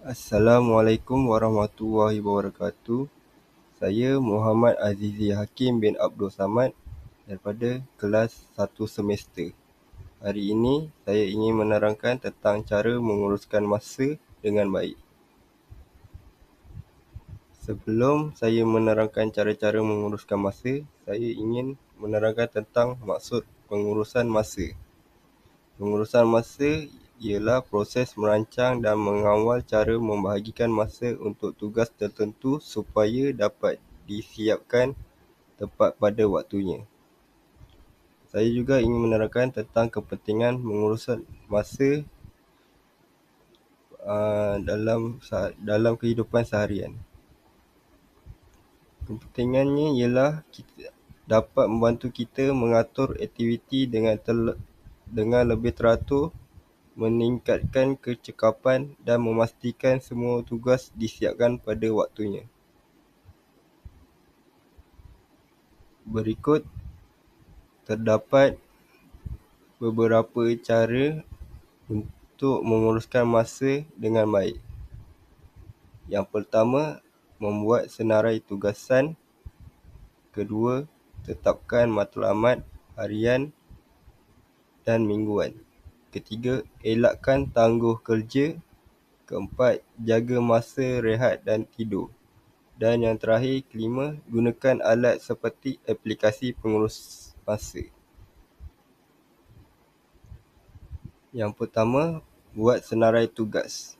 Assalamualaikum warahmatullahi wabarakatuh. Saya Muhammad Azizi Hakim bin Abdul Samad daripada kelas 1 semester. Hari ini saya ingin menerangkan tentang cara menguruskan masa dengan baik. Sebelum saya menerangkan cara-cara menguruskan masa, saya ingin menerangkan tentang maksud pengurusan masa. Pengurusan masa ialah proses merancang dan mengawal cara membahagikan masa untuk tugas tertentu supaya dapat disiapkan tepat pada waktunya. Saya juga ingin menerangkan tentang kepentingan menguruskan masa aa dalam dalam kehidupan seharian. Kepentingannya ialah dapat membantu kita mengatur aktiviti dengan dengan lebih teratur, meningkatkan kecekapan dan memastikan semua tugas disiapkan pada waktunya. Berikut terdapat beberapa cara untuk menguruskan masa dengan baik. Yang pertama, membuat senarai tugasan. Kedua, tetapkan matlamat harian dan mingguan. Ketiga, elakkan tangguh kerja. Keempat, jaga masa rehat dan tidur. Dan yang terakhir, kelima, gunakan alat seperti aplikasi pengurus masa. Yang pertama, buat senarai tugas.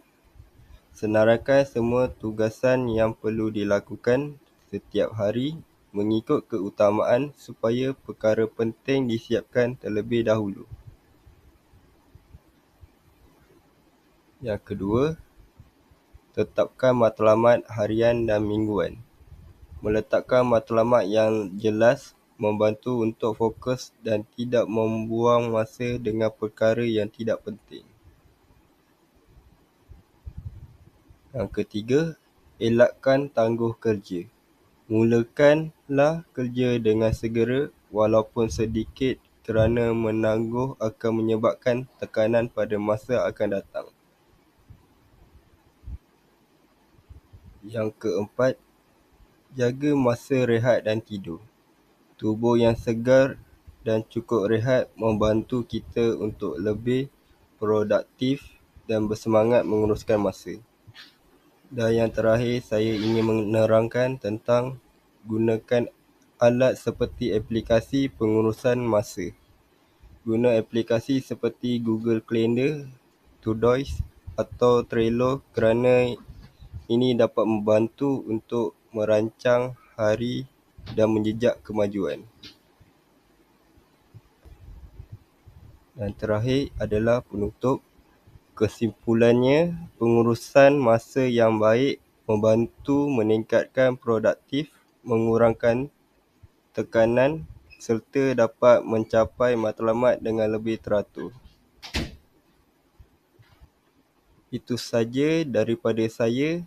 Senaraikan semua tugasan yang perlu dilakukan setiap hari mengikut keutamaan supaya perkara penting disiapkan terlebih dahulu. Yang kedua, tetapkan matlamat harian dan mingguan. Meletakkan matlamat yang jelas membantu untuk fokus dan tidak membuang masa dengan perkara yang tidak penting. Yang ketiga, elakkan tangguh kerja. Mulakanlah kerja dengan segera walaupun sedikit kerana menangguh akan menyebabkan tekanan pada masa akan datang. Yang keempat, jaga masa rehat dan tidur. Tubuh yang segar dan cukup rehat membantu kita untuk lebih produktif dan bersemangat menguruskan masa. Dan yang terakhir, saya ingin menerangkan tentang gunakan alat seperti aplikasi pengurusan masa. Guna aplikasi seperti Google Calendar, Todoist atau Trello kerana ini dapat membantu untuk merancang hari dan menjejak kemajuan. Dan terakhir adalah penutup. Kesimpulannya, pengurusan masa yang baik membantu meningkatkan produktif, mengurangkan tekanan serta dapat mencapai matlamat dengan lebih teratur. Itu saja daripada saya.